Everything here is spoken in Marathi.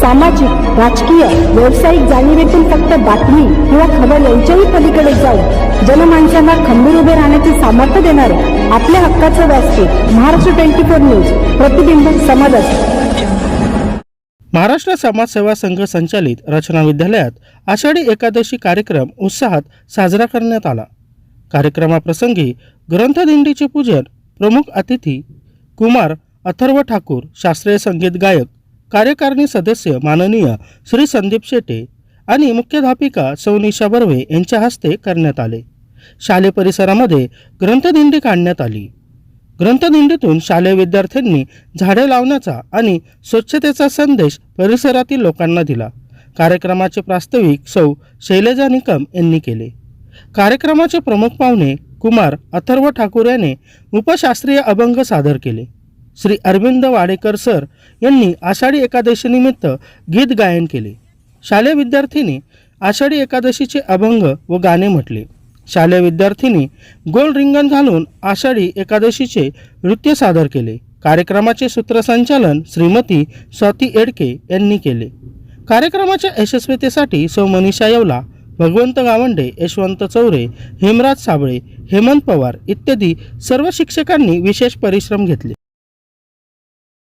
सामाजिक राजकीय व्यावसायिक जाणीवेतून फक्त बातमी किंवा खबर यांच्याही पलीकडे जाऊन जनमानसांना खंबीर उभे राहण्याचे सामर्थ्य देणारे आपल्या हक्काचं व्यासपीठ महाराष्ट्र ट्वेंटी फोर न्यूज प्रतिबिंब समाज महाराष्ट्र समाजसेवा संघ संचालित रचना विद्यालयात आषाढी एकादशी कार्यक्रम उत्साहात साजरा करण्यात आला. कार्यक्रमाप्रसंगी ग्रंथदिंडीचे पूजन प्रमुख अतिथी कुमार अथर्व ठाकूर शास्त्रीय संगीत गायक कार्यकारिणी सदस्य माननीय श्री संदीप शेटे आणि मुख्याध्यापिका सौनिशा बर्वे यांच्या हस्ते करण्यात आले. शालेय परिसरामध्ये ग्रंथदिंडी काढण्यात आली. ग्रंथदिंडीतून शालेय विद्यार्थ्यांनी झाडे लावण्याचा आणि स्वच्छतेचा संदेश परिसरातील लोकांना दिला. कार्यक्रमाचे प्रास्ताविक सौ शैलजा निकम यांनी केले. कार्यक्रमाचे प्रमुख पाहुणे कुमार अथर्व ठाकूर याने उपशास्त्रीय अभंग सादर केले. श्री अरविंद वाडेकर सर यांनी आषाढी एकादशीनिमित्त गीत गायन केले. शालेय विद्यार्थ्यांनी आषाढी एकादशीचे अभंग व गाणे म्हटले. शालेय विद्यार्थ्यांनी गोल रिंगण घालून आषाढी एकादशीचे नृत्य सादर केले. कार्यक्रमाचे सूत्रसंचालन श्रीमती स्वाती एडके यांनी केले. कार्यक्रमाच्या यशस्वीतेसाठी सौ मनीषा येवला भगवंत गावंडे यशवंत चौरे हेमराज साबळे हेमंत पवार इत्यादी सर्व शिक्षकांनी विशेष परिश्रम घेतले.